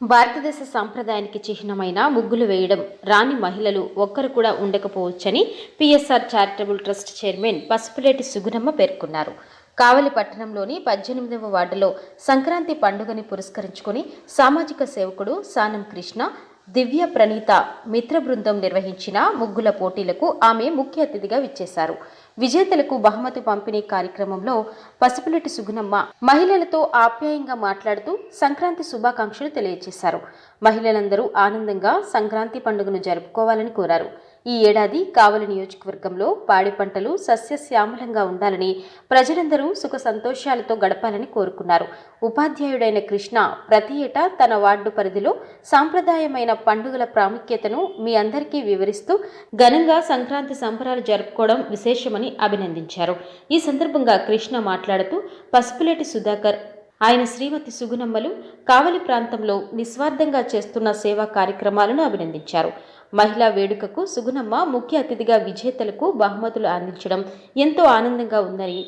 భారతదేశ సాంప్రదాయానికి చిహ్నమైన ముగ్గులు వేయడం రాని మహిళలు ఒక్కరు కూడా ఉండకపోవచ్చని PSR charitable trust chairman Pasupuleti Sugunamma పేర్కొన్నారు. కావలి పట్టణంలోని పద్దెనిమిదవ వార్డులో సంక్రాంతి పండుగని పురస్కరించుకొని సామాజిక సేవకుడు సానం కృష్ణ దివ్య ప్రణీత మిత్ర బృందం నిర్వహించిన ముగ్గుల పోటీలకు ఆమె ముఖ్య అతిథిగా విచ్చేశారు. విజేతలకు బహుమతి పంపిణీ కార్యక్రమంలో పసుపులెట్టి సుగుణమ్మ మహిళలతో ఆప్యాయంగా మాట్లాడుతూ సంక్రాంతి శుభాకాంక్షలు తెలియజేశారు మహిళలందరూ ఆనందంగా సంక్రాంతి పండుగను జరుపుకోవాలని కోరారు. ఈ ఏడాది కావలి నియోజకవర్గంలో పాడి పంటలు సస్యశ్యామలంగా ఉండాలని ప్రజలందరూ సుఖ సంతోషాలతో గడపాలని కోరుకున్నారు. ఉపాధ్యాయుడైన కృష్ణ ప్రతి ఏటా తన వార్డు పరిధిలో సాంప్రదాయమైన పండుగల ప్రాముఖ్యతను మీ అందరికీ వివరిస్తూ ఘనంగా సంక్రాంతి సంబరాలు జరుపుకోవడం విశేషమని అభినందించారు. ఈ సందర్భంగా కృష్ణ మాట్లాడుతూ పసుపులేటి సుధాకర్ ఆయన శ్రీమతి సుగుణమ్మలు కావలి ప్రాంతంలో నిస్వార్థంగా చేస్తున్న సేవా కార్యక్రమాలను అభినందించారు. మహిళా వేడుకకు సుగుణమ్మ ముఖ్య అతిథిగా విజేతలకు బహుమతులు అందించడం ఎంతో ఆనందంగా ఉందని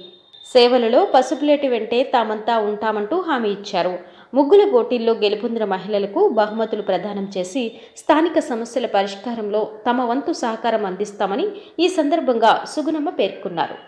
సేవలలో పసుపులేటి వెంటే తామంతా ఉంటామంటూ హామీ ఇచ్చారు. ముగ్గుల పోటీల్లో గెలుపొందిన మహిళలకు బహుమతులు ప్రదానం చేసి స్థానిక సమస్యల పరిష్కారంలో తమ వంతు సహకారం అందిస్తామని ఈ సందర్భంగా సుగుణమ్మ పేర్కొన్నారు.